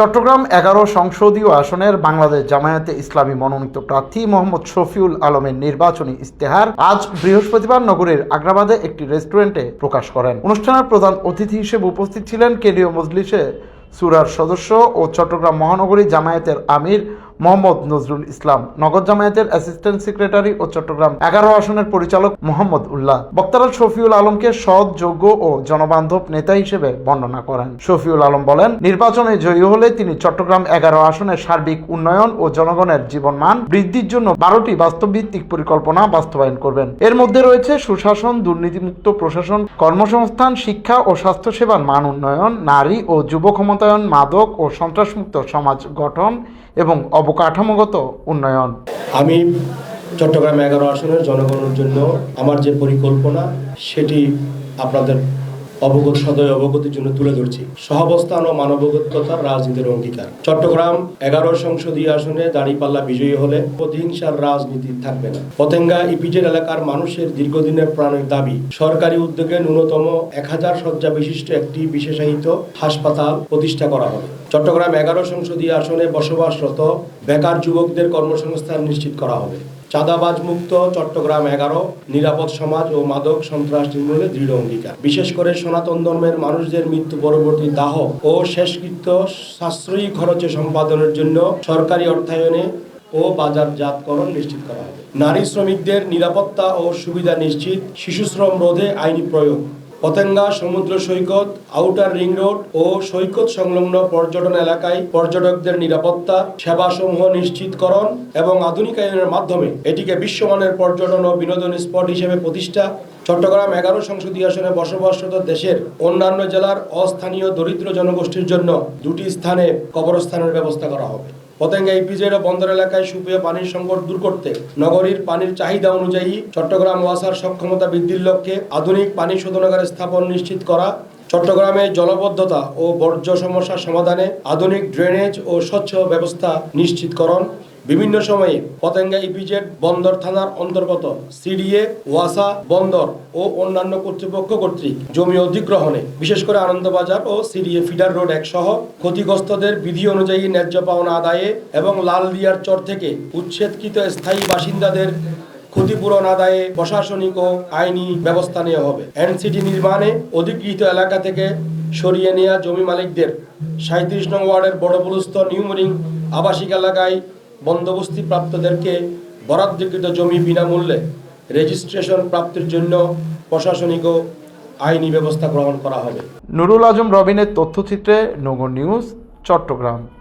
চট্টগ্রাম এগারো সংসদীয় আসনের বাংলাদেশ জামায়াতে ইসলামী মনোনীত প্রার্থী মোহাম্মদ শফিউল আলমের নির্বাচনী ইস্তেহার আজ বৃহস্পতিবার নগরের আগ্রাবাদে একটি রেস্টুরেন্টে প্রকাশ করেন। অনুষ্ঠানের প্রধান অতিথি হিসেবে উপস্থিত ছিলেন কেন্দ্রীয় মজলিসে সুরার সদস্য ও চট্টগ্রাম মহানগরী জামায়াতের আমির মোহাম্মদ নজরুল ইসলাম, নগর জামায়াতের অ্যাসিস্ট্যান্ট সেক্রেটারি ও চট্টগ্রাম এগারো আসনের পরিচালক মোহাম্মদ উল্লাহ। বক্তারা শফিউল আলমকে সৎ, যোগ্য ও জনবান্ধব নেতা হিসেবে বর্ণনা করেন। শফিউল আলম বলেন, নির্বাচনে জয়ী হলে তিনি চট্টগ্রাম এগারো আসনের সার্বিক উন্নয়ন ও জনগণের জীবনমান বৃদ্ধির জন্য বারোটি বাস্তবভিত্তিক পরিকল্পনা বাস্তবায়ন করবেন। এর মধ্যে রয়েছে সুশাসন, দুর্নীতিমুক্ত প্রশাসন, কর্মসংস্থান, শিক্ষা ও স্বাস্থ্যসেবার মান উন্নয়ন, নারী ও যুব ক্ষমতায়ন মাদক ও সন্ত্রাসমুক্ত সমাজ গঠন এবং অবকাঠামোগত উন্নয়ন। আমি চট্টগ্রাম এগারো আসনের জনগণের জন্য আমার যে পরিকল্পনা সেটি আপনাদের অবগত সদয় অবগতির জন্য তুলে ধরছি। সহাবস্থান ও মানবগততার রাজনীতির অঙ্গীকার। চট্টগ্রাম এগারো সংসদীয় আসনে দাঁড়িপাল্লা বিজয়ী হলে প্রতিহিংসার রাজনীতি থাকবে না। পতেঙ্গা ইপিজেড এলাকার মানুষের দীর্ঘদিনের প্রাণের দাবি, সরকারি উদ্যোগে ন্যূনতম এক হাজার শয্যা বিশিষ্ট একটি বিশেষায়িত হাসপাতাল প্রতিষ্ঠা করা হবে। চট্টগ্রাম এগারো সংসদীয় আসনে বসবাসরত বেকার যুবকদের কর্মসংস্থান নিশ্চিত করা হবে। চাঁদাবাজ মুক্ত, চট্টগ্রাম এগারো, নিরাপদ সমাজ ও মাদক সন্ত্রাস নির্মূলে দৃঢ় অঙ্গীকার। বিশেষ করে সনাতন ধর্মের মানুষদের মৃত্যু পরবর্তী দাহ ও শেষকৃত্য সাশ্রয়ী খরচে সম্পাদনের জন্য সরকারি অর্থায়নে ও বাজারজাতকরণ নিশ্চিত করা হবে। নারী শ্রমিকদের নিরাপত্তা ও সুবিধা নিশ্চিত শিশু শ্রম রোধে আইনি প্রয়োগ। পতেঙ্গা সমুদ্র সৈকত আউটার রিং রোড ও সৈকত সংলগ্ন পর্যটন এলাকায় পর্যটকদের নিরাপত্তা, সেবাসমূহ নিশ্চিতকরণ এবং আধুনিকায়নের মাধ্যমে এটিকে বিশ্বমানের পর্যটন ও বিনোদন স্পট হিসেবে প্রতিষ্ঠা। চট্টগ্রাম এগারো সংসদীয় আসনে বসবাসরত দেশের অন্যান্য জেলার অস্থানীয় দরিদ্র জনগোষ্ঠীর জন্য দুটি স্থানে কবরস্থানের ব্যবস্থা করা হবে। পতেঙ্গা ইপিজেড ও বন্দর এলাকায় সুপেয় পানির সংকট দূর করতে নগরীর পানির চাহিদা অনুযায়ী চট্টগ্রাম ওয়াসার সক্ষমতা বৃদ্ধির লক্ষ্যে আধুনিক পানি শোধনাগার স্থাপন নিশ্চিত করা চট্টগ্রামে জলবদ্ধতা ও বর্জ্য সমস্যার সমাধানে আধুনিক ড্রেনেজ ও স্বচ্ছ ব্যবস্থা নিশ্চিতকরণ। বিভিন্ন সময়ে পতেঙ্গা ইপিজেড বন্দর থানার অন্তর্গত সিডিএ ওয়াসা বন্দর ও অন্যান্য কর্তৃপক্ষ কর্তৃক জমি অধিগ্রহণে, বিশেষ করে আনন্দবাজার ও সিডিএ ফিডার রোড এক সহ ক্ষতিগ্রস্তদের বিধি অনুযায়ী ন্যায্য পাওনা আদায়ে এবং লাল দিয়ার চর থেকে উচ্ছেদকৃত স্থায়ী বাসিন্দাদের ক্ষতিপূরণ আদায়ে প্রশাসনিক ও আইনি ব্যবস্থা নেওয়া হবে। এনসিটি নির্মাণে অধিকৃত এলাকা থেকে সরিয়ে নেওয়া জমি মালিকদের সাঁত্রিশ নং ওয়ার্ডের বড়বুলস্থ নিউমরিং আবাসিক এলাকায় বন্দোবস্তি প্রাপ্তদেরকে বরাদ্দকৃত জমি বিনামূল্যে রেজিস্ট্রেশন প্রাপ্তির জন্য প্রশাসনিক ও আইনি ব্যবস্থা গ্রহণ করা হবে। নুরুল আজম রবিনের তথ্যচিত্রে নগর নিউজ, চট্টগ্রাম।